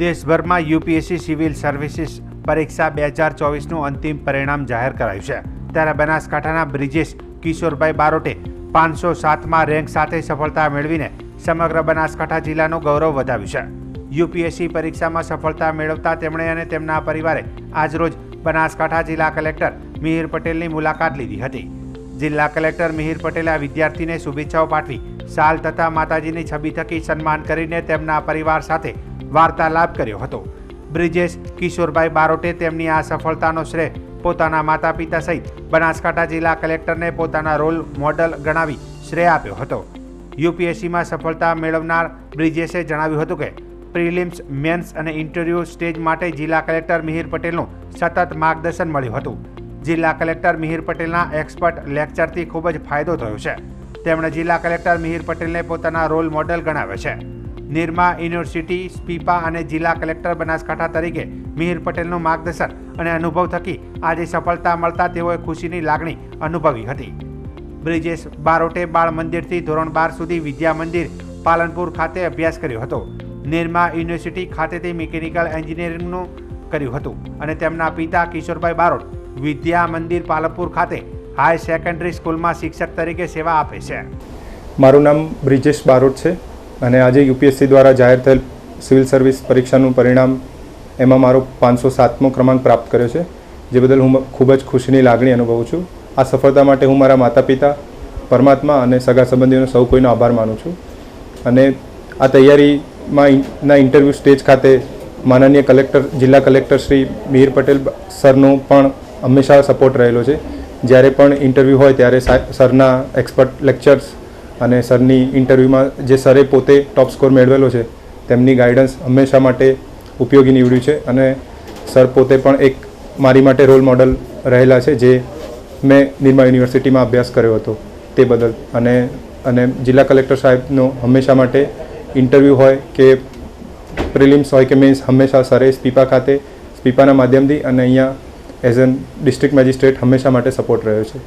દેશભરમાં UPSC civil services પરીક્ષા બે હજાર ચોવીસનું અંતિમ પરિણામ જાહેર કરાયું છે. ત્યારે બનાસકાંઠાના બ્રિજેશ કિશોરભાઈ બારોટે પાંચસો સાતમાં રેન્ક સાથે સફળતા મેળવીને સમગ્ર બનાસકાંઠા જિલ્લાનું ગૌરવ વધાવ્યું છે. યુપીએસસી પરીક્ષામાં સફળતા મેળવતા તેમણે અને તેમના પરિવારે આજરોજ બનાસકાંઠા જિલ્લા કલેક્ટર મિહિર પટેલની મુલાકાત લીધી હતી. જિલ્લા કલેક્ટર મિહિર પટેલે આ વિદ્યાર્થીને શુભેચ્છાઓ પાઠવી, સાલ તથા માતાજીની છબી થકી સન્માન કરીને તેમના પરિવાર સાથે વાર્તાલાપ કર્યો હતો. બ્રિજેશ, કિશોરભાઈ બારોટે તેમની આ સફળતાનો શ્રેય પોતાના માતા પિતા સહિત બનાસકાંઠા જિલ્લા કલેક્ટરને પોતાના રોલ મોડલ ગણાવી શ્રેય આપ્યો હતો. યુપીએસસીમાં સફળતા મેળવનાર બ્રિજેશે જણાવ્યું હતું કે, પ્રિલિમ્સ, મેન્સ અને ઇન્ટરવ્યૂ સ્ટેજ માટે જિલ્લા કલેક્ટર મિહિર પટેલનું સતત માર્ગદર્શન મળ્યું હતું. જિલ્લા કલેક્ટર મિહિર પટેલના એક્સપર્ટ લેક્ચરથી ખૂબ જ ફાયદો થયો છે. તેમણે જિલ્લા કલેક્ટર મિહિર પટેલને પોતાના રોલ મોડલ ગણાવ્યો છે. નિરમા યુનિવર્સિટી, સ્પીપા અને જિલ્લા કલેક્ટર બનાસકાંઠા તરીકે મિહિર પટેલનું માર્ગદર્શન અને અનુભવ થકી આજે સફળતા મળતા તેઓએ ખુશીની લાગણી અનુભવી હતી. બ્રિજેશ બારોટે બાળ મંદિરથી ધોરણ બાર સુધી વિદ્યા મંદિર પાલનપુર ખાતે અભ્યાસ કર્યો હતો. નિરમા યુનિવર્સિટી ખાતેથી મિકેનિકલ એન્જિનિયરિંગનું કર્યું હતું અને તેમના પિતા કિશોરભાઈ બારોટ વિદ્યા મંદિર પાલનપુર ખાતે હાઈ સેકન્ડરી સ્કૂલમાં શિક્ષક તરીકે સેવા આપે છે. મારું નામ બ્રિજેશ બારોટ છે. અને આજે યુપીએસસી દ્વારા જાહેર થયેલ સિવિલ સર્વિસ પરીક્ષાનું પરિણામ એમાં મારો પાંચસો સાતમો ક્રમાંક પ્રાપ્ત કર્યો છે, જે બદલ હું ખૂબ જ ખુશીની લાગણી અનુભવું છું. આ સફળતા માટે હું મારા માતા પિતા પરમાત્મા અને સગા સંબંધીઓનો સૌ કોઈનો આભાર માનું છું. અને આ તૈયારીમાં ના ઇન્ટરવ્યૂ સ્ટેજ ખાતે માનનીય કલેક્ટર, જિલ્લા કલેક્ટર શ્રી મિહિર પટેલ સરનો પણ હંમેશા સપોર્ટ રહેલો છે. જ્યારે પણ ઇન્ટરવ્યૂ હોય ત્યારે સરના એક્સપર્ટ, લેક્ચર્સ અને સરની ઇન્ટરવ્યૂમાં જે સરે પોતે ટોપ સ્કોર મેળવેલો છે, તેમની ગાઈડન્સ હંમેશા માટે ઉપયોગી નીવડ્યું છે અને સર પોતે પણ એક મારી માટે રોલ મોડલ રહેલા છે જે મેં નિર્મા યુનિવર્સિટીમાં અભ્યાસ કર્યો હતો તે બદલ. અને અને જિલ્લા કલેક્ટર સાહેબનો હંમેશા માટે ઇન્ટરવ્યૂ હોય કે પ્રિલિમ્સ હોય કે મેન્સ, હંમેશા સરે સ્પીપા ખાતે સ્પીપાના માધ્યમથી અને અહીંયા એઝ એન ડિસ્ટ્રિક્ટ મેજિસ્ટ્રેટ હંમેશા માટે સપોર્ટ રહ્યો છે.